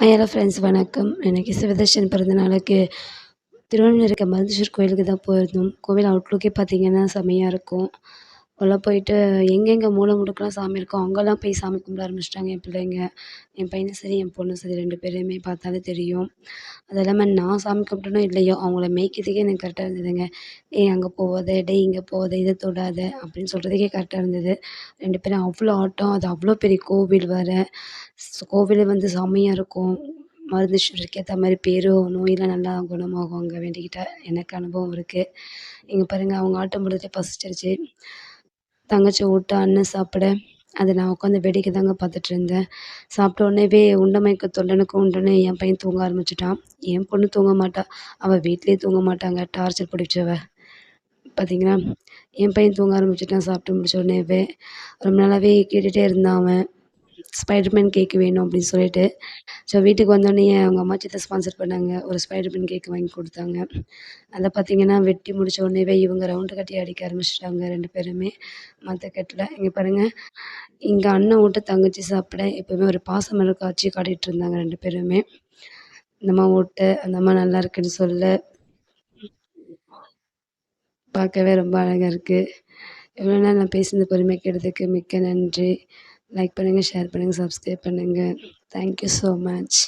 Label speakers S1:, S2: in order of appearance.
S1: Hello friends வணக்கம். எனக்கு சிவதர்ஷன் பிறந்த நாளுக்கு திருவண்ணாமலை இருக்க மருதீஸ்வரர் கோயிலுக்கு தான் போயிருந்தோம். கோவில் அவுட்லுக்கே பார்த்திங்கன்னா செம்மையாக இருக்கும். அப்போல்லாம் போயிட்டு எங்கெங்கே மூலை முடுக்கெலாம் சாமி இருக்கோ அங்கெல்லாம் போய் சாமி கும்பிட ஆரம்பிச்சிட்டாங்க என் பிள்ளைங்க. என் பையனும் சரி என் பொண்ணும் சரி ரெண்டு பேரையுமே பார்த்தாலே தெரியும். அது இல்லாமல் நான் சாமி கும்பிட்டனோ இல்லையோ அவங்கள மேய்க்கிறதுக்கே எனக்கு கரெக்டாக இருந்ததுங்க. ஏய் அங்கே போகாத டேய் இங்கே போகாத இதை தொடாத அப்படின்னு சொல்கிறதுக்கே கரெக்டாக இருந்தது. ரெண்டு பேரும் அவ்வளோ ஆட்டம் அது அவ்வளோ பெரிய கோவில் வேறு. கோவிலே வந்து செம்மையாக இருக்கும். மருந்தீஸ்வரருக்கு ஏற்ற மாதிரி பேரும் நோயெல்லாம் நல்லா குணமாகும் அங்கே வேண்டிக்கிட்டால் எனக்கு அனுபவம் இருக்குது இங்கே பாருங்கள் அவங்க ஆட்டம் போடுறதே பசிச்சிருச்சு தங்கச்சி ஊட்ட அண்ணன் சாப்பிட அதை நான் உட்காந்து வேடிக்கை தாங்க பார்த்துட்டு இருந்தேன். சாப்பிட்ட உடனேவே உண்ட மயக்கத்தோட உண்டனே உண்டுன்னு என் பையன் தூங்க ஆரம்பிச்சிட்டான். என் பொண்ணு தூங்க மாட்டா. அவள் வீட்லேயே தூங்க மாட்டாங்க. டார்ச்சர் பிடிச்சவ. பார்த்தீங்களா என் பையன் தூங்க ஆரம்பிச்சிட்டான் சாப்பிட்டு முடிச்ச உடனேவே. ரொம்ப நாளாகவே கேட்டுகிட்டே இருந்தான் அவன். ஸ்பைடர்மேன் கேக்கு வேணும் அப்படின்னு சொல்லிட்டு. ஸோ வீட்டுக்கு வந்தோடனே அவங்க அம்மா சித்த ஸ்பான்சர் பண்ணாங்க. ஒரு ஸ்பைடர்மேன் கேக் வாங்கி கொடுத்தாங்க. அதை பார்த்தீங்கன்னா வெட்டி முடித்த உடனேவே இவங்க ரவுண்டு கட்டி அடிக்க ஆரம்பிச்சிட்டாங்க ரெண்டு பேருமே. மற்ற கட்டில். இங்கே பாருங்கள் இங்கே அண்ணன் விட்டு தங்கச்சி சாப்பிட எப்போவுமே ஒரு பாசமலர் காட்சி காட்டிகிட்டு இருந்தாங்க ரெண்டு பேருமே. இந்த அம்மா விட்டு அந்த அம்மா நல்லா இருக்குன்னு சொல்ல. பார்க்கவே ரொம்ப அழகாக இருக்குது எவ்வளோ நேரம் நான் பேசினது பொறுமை கேட்டதுக்கு மிக்க நன்றி. லைக் பண்ணுங்கள் ஷேர் பண்ணுங்கள் சப்ஸ்கிரைப் பண்ணுங்கள் தேங்க்யூ ஸோ மச்